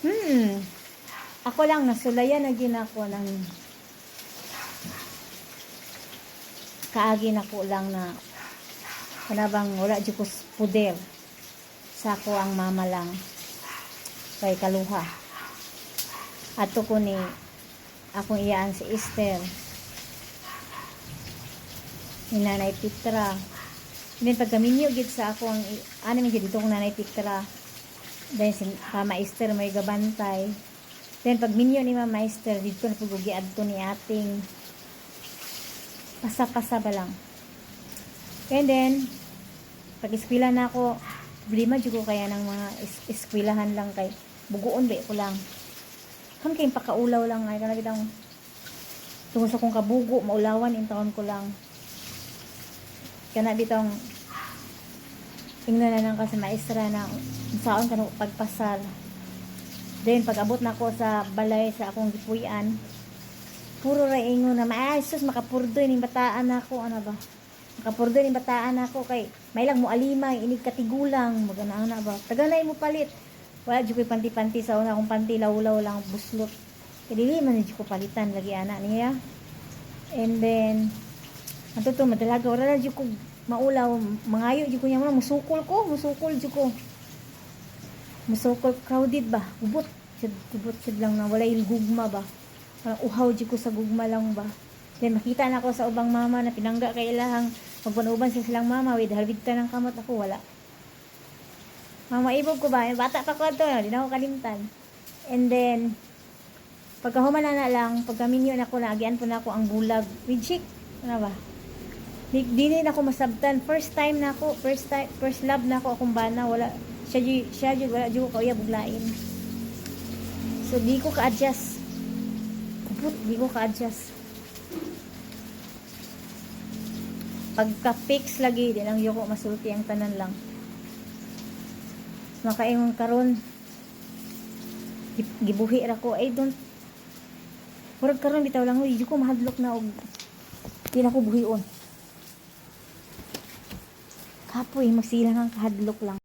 Hmm. Ako lang, nasulayan na gin ako ng kaagi na ko lang na kanabang wala dyan ko puder. Sa ako ang mama lang. Kay kaluha. Ato ko ni akong iyaan si Esther. Ni Nanay Pitra then pagkaminyo gid sa ako ang ano gid dito Nanay Pitra then si Mama Esther may gabantay. Then pag minyo ni Mama Esther dito na pugugi adto ni ating pasa-pasa ba lang? And then pag eskwela na ako problema jud ko kaya ng mga es- eskwelahan lang kay buguon ba ko lang. Kam kay pakaulaw lang ay kana kitang tungod sa kong kabugo maulawan in taon ko lang. Kana bitong ingnan na lang kasi maestra na saon ka pagpasar then pag abot na ko sa balay sa akong gipuy-an puro ra ingon na maay sus makapurdoy ning bataan nako ano ba? Makapurdoy ning bataan nako kay may lang mo alimay inig katigulang magana na ba? Taganay mo palit. Wala jud ko'y panti-panti sa una akong panti lawlaw lang buslot. Kay dili man jud ko palitan lagi ana niya. And then ato to madalaga wala na ko maulaw. Mangayo jud ko niya mo musukol ko musukol jud ko. Musukol crowded ba? Ubot jud ubot jud lang na walay gugma ba? Parang uhaw jud ko sa gugma lang ba? Then makita na ako sa ubang mama na pinangga kay ilahang. Magpanuban sa silang mama with halbigta ng kamot ako wala. Mama ibog ko ba? Bata pa ko to di na ako kalimtan. And then pagkahuman na lang pagkaminyo na ako naagian po na ako ang bulag. With chick ano ba di, di na ako masabtan. First time na ako first time first love na ako akong bana wala siya ju- siya ju- wala jud ko kauya buglain. So di ko ka-adjust. Kupot di ko ka-adjust. Pagka-fix lagi di lang yoko masulti ang tanan lang. Makaingon karon gi- gibuhi ra ko ay don't Murag karon bitaw lang huy, di ko mahadlok na og di na ko buhion. Kapoy, magsilang ang kahadlok lang.